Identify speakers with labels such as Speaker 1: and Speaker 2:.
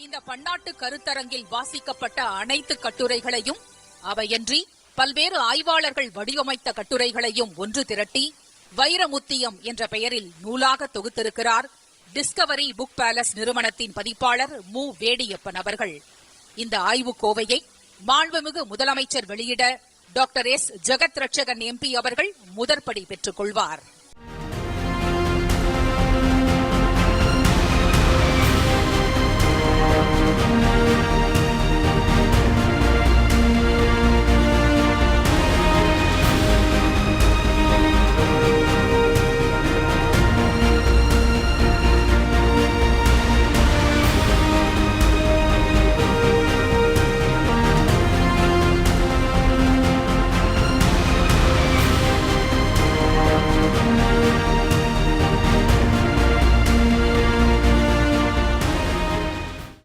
Speaker 1: இந்த பன்னாட்டு கருத்தரங்கில் வாசிக்கப்பட்ட அனைத்து கட்டுரைகளையும் அவையன்றி பல்வேறு ஆய்வாளர்கள் வடிவமைத்த கட்டுரைகளையும் ஒன்று திரட்டி வைரமுத்தியம் என்ற பெயரில் நூலாக தொகுத்திருக்கிறார் டிஸ்கவரி புக் பேலஸ் நிறுவனத்தின் பதிப்பாளர் மு. வேடியப்பன் அவர்கள். இந்த ஆய்வுக் கோவையை மாண்புமிகு முதலமைச்சர் வெளியிட doctor S. Jagath Ratchagan MP அவர்கள் முதற்படி பெற்றுக் கொள்வார்.